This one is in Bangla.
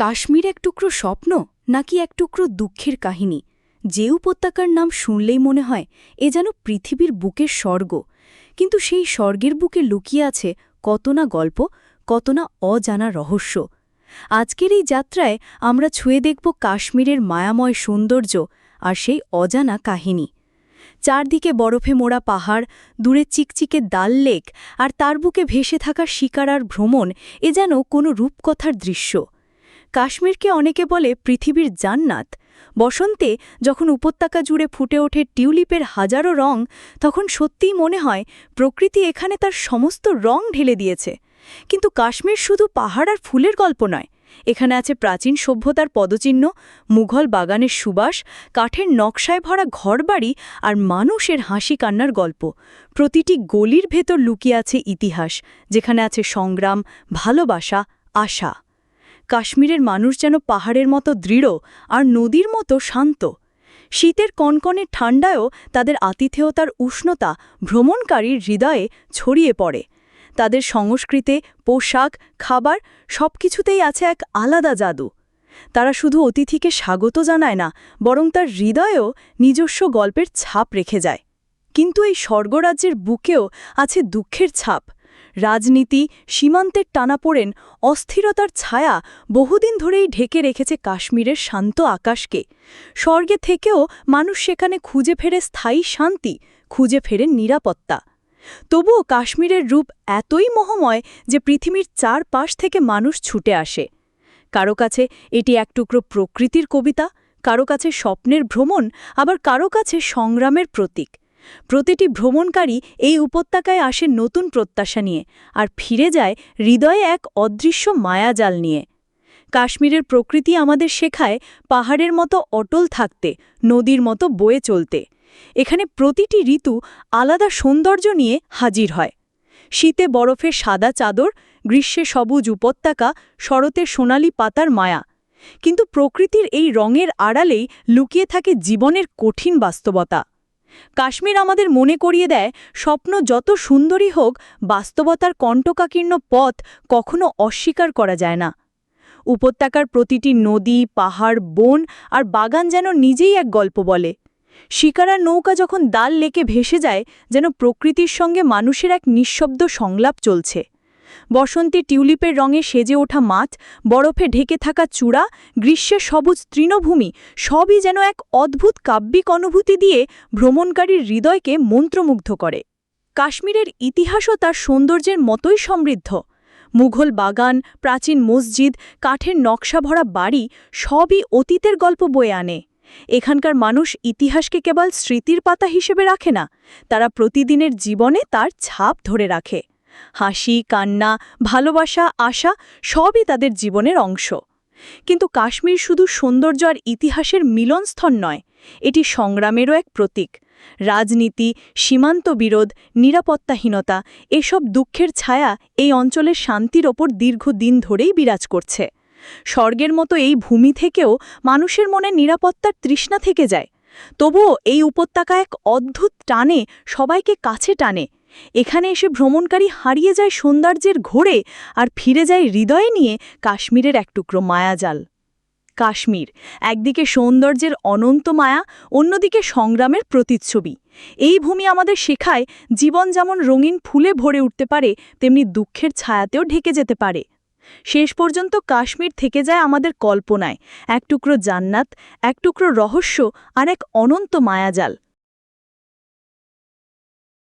কাশ্মীর এক টুকরো স্বপ্ন নাকি এক টুকরো দুঃখের কাহিনী? যে উপত্যকার নাম শুনলেই মনে হয় এ যেন পৃথিবীর বুকের স্বর্গ। কিন্তু সেই স্বর্গের বুকে লুকিয়ে আছে কত না গল্প, কত না অজানা রহস্য। আজকের এই যাত্রায় আমরা ছুঁয়ে দেখব কাশ্মীরের মায়াময় সৌন্দর্য আর সেই অজানা কাহিনী। চারদিকে বরফে মোড়া পাহাড়, দূরে চিকচিকে দাল লেক আর তার বুকে ভেসে থাকা শিকার আর ভ্রমণ এ যেন কোনো রূপকথার দৃশ্য। কাশ্মীরকে অনেকে বলে পৃথিবীর জান্নাত। বসন্তে যখন উপত্যকা জুড়ে ফুটে ওঠে টিউলিপের হাজারো রং, তখন সত্যিই মনে হয় প্রকৃতি এখানে তার সমস্ত রং ঢেলে দিয়েছে। কিন্তু কাশ্মীর শুধু পাহাড় আর ফুলের গল্প নয়। এখানে আছে প্রাচীন সভ্যতার পদচিহ্ন, মুঘল বাগানের সুবাস, কাঠের নকশায় ভরা ঘরবাড়ি আর মানুষের হাসি কান্নার গল্প। প্রতিটি গলির ভেতর লুকিয়ে আছে ইতিহাস, যেখানে আছে সংগ্রাম, ভালোবাসা, আশা। কাশ্মীরের মানুষ যেন পাহাড়ের মতো দৃঢ় আর নদীর মতো শান্ত। শীতের কনকনে ঠান্ডায়ও তাদের আতিথেয়তার উষ্ণতা ভ্রমণকারীর হৃদয়ে ছড়িয়ে পড়ে। তাদের সংস্কৃতে, পোশাক, খাবার সবকিছুতেই আছে এক আলাদা জাদু। তারা শুধু অতিথিকে স্বাগত জানায় না, বরং তার হৃদয়েও নিজস্ব গল্পের ছাপ রেখে যায়। কিন্তু এই স্বর্গরাজ্যের বুকেও আছে দুঃখের ছাপ। রাজনীতি, সীমান্তের টানাপোড়েন অস্থিরতার ছায়া বহুদিন ধরেই ঢেকে রেখেছে কাশ্মীরের শান্ত আকাশকে। স্বর্গে থেকেও মানুষ সেখানে খুঁজে ফেরে স্থায়ী শান্তি, খুঁজে ফেরে নিরাপত্তা। তবুও কাশ্মীরের রূপ এতই মোহময় যে পৃথিবীর চারপাশ থেকে মানুষ ছুটে আসে। কারও কাছে এটি এক টুকরো প্রকৃতির কবিতা, কারও কাছে স্বপ্নের ভ্রমণ, আবার কারও কাছে সংগ্রামের প্রতীক। প্রতিটি ভ্রমণকারী এই উপত্যকায় আসে নতুন প্রত্যাশা নিয়ে আর ফিরে যায় হৃদয়ে এক অদৃশ্য মায়াজাল নিয়ে। কাশ্মীরের প্রকৃতি আমাদের শেখায় পাহাড়ের মতো অটল থাকতে, নদীর মতো বয়ে চলতে। এখানে প্রতিটি ঋতু আলাদা সৌন্দর্য নিয়ে হাজির হয়। শীতে বরফের সাদা চাদর, গ্রীষ্মে সবুজ উপত্যকা শরতে সোনালি পাতার মায়া। কিন্তু প্রকৃতির এই রঙের আড়ালেই লুকিয়ে থাকে জীবনের কঠিন বাস্তবতা। কাশ্মীর আমাদের মনে করিয়ে দেয়, স্বপ্ন যত সুন্দরী হোক, বাস্তবতার কণ্টকাকীর্ণ পথ কখনো অস্বীকার করা যায় না। উপত্যকার প্রতিটি নদী, পাহাড়, বন আর বাগান যেন নিজেই এক গল্প বলে। শিকারার নৌকা যখন দাল লেকে ভেসে যায়, যেন প্রকৃতির সঙ্গে মানুষের এক নিঃশব্দ সংলাপ চলছে। বসন্তে টিউলিপের রঙে সেজে ওঠা মাঠ বরফে ঢেকে থাকা চূড়া গ্রীষ্মের সবুজ তৃণভূমি, সবই যেন এক অদ্ভুত কাব্যিক অনুভূতি দিয়ে ভ্রমণকারীর হৃদয়কে মন্ত্রমুগ্ধ করে। কাশ্মীরের ইতিহাসও তার সৌন্দর্যের মতোই সমৃদ্ধ। মুঘল বাগান, প্রাচীন মসজিদ, কাঠের নকশা ভরা বাড়ি, সবই অতীতের গল্প বয়ে আনে। এখানকার মানুষ ইতিহাসকে কেবল স্মৃতির পাতা হিসেবে রাখে না, তারা প্রতিদিনের জীবনে তার ছাপ ধরে রাখে। হাসি, কান্না, ভালোবাসা, আশা সবই তাদের জীবনের অংশ। কিন্তু কাশ্মীর শুধু সৌন্দর্য আর ইতিহাসের মিলনস্থল নয়, এটি সংগ্রামেরও এক প্রতীক। রাজনীতি, সীমান্ত বিরোধ, নিরাপত্তাহীনতা, এসব দুঃখের ছায়া এই অঞ্চলের শান্তির ওপর দীর্ঘদিন ধরেই বিরাজ করছে। স্বর্গের মতো এই ভূমি থেকেও মানুষের মনে নিরাপত্তার তৃষ্ণা থেকে যায়। তবুও এই উপত্যকা এক অদ্ভুত টানে সবাইকে কাছে টানে এখানে এসে ভ্রমণকারী হারিয়ে যায় সৌন্দর্যের ঘোরে আর ফিরে যায় হৃদয়ে নিয়ে কাশ্মীরের এক টুকরো মায়াজাল। কাশ্মীর, একদিকে সৌন্দর্যের অনন্ত মায়া, অন্যদিকে সংগ্রামের প্রতিচ্ছবি। এই ভূমি আমাদের শেখায় জীবন যেমন রঙিন ফুলে ভরে উঠতে পারে, তেমনি দুঃখের ছায়াতেও ঢেকে যেতে পারে। শেষ পর্যন্ত কাশ্মীর থেকে যায় আমাদের কল্পনায়, এক টুকরো জান্নাত, এক টুকরো রহস্য আর এক অনন্ত মায়াজাল।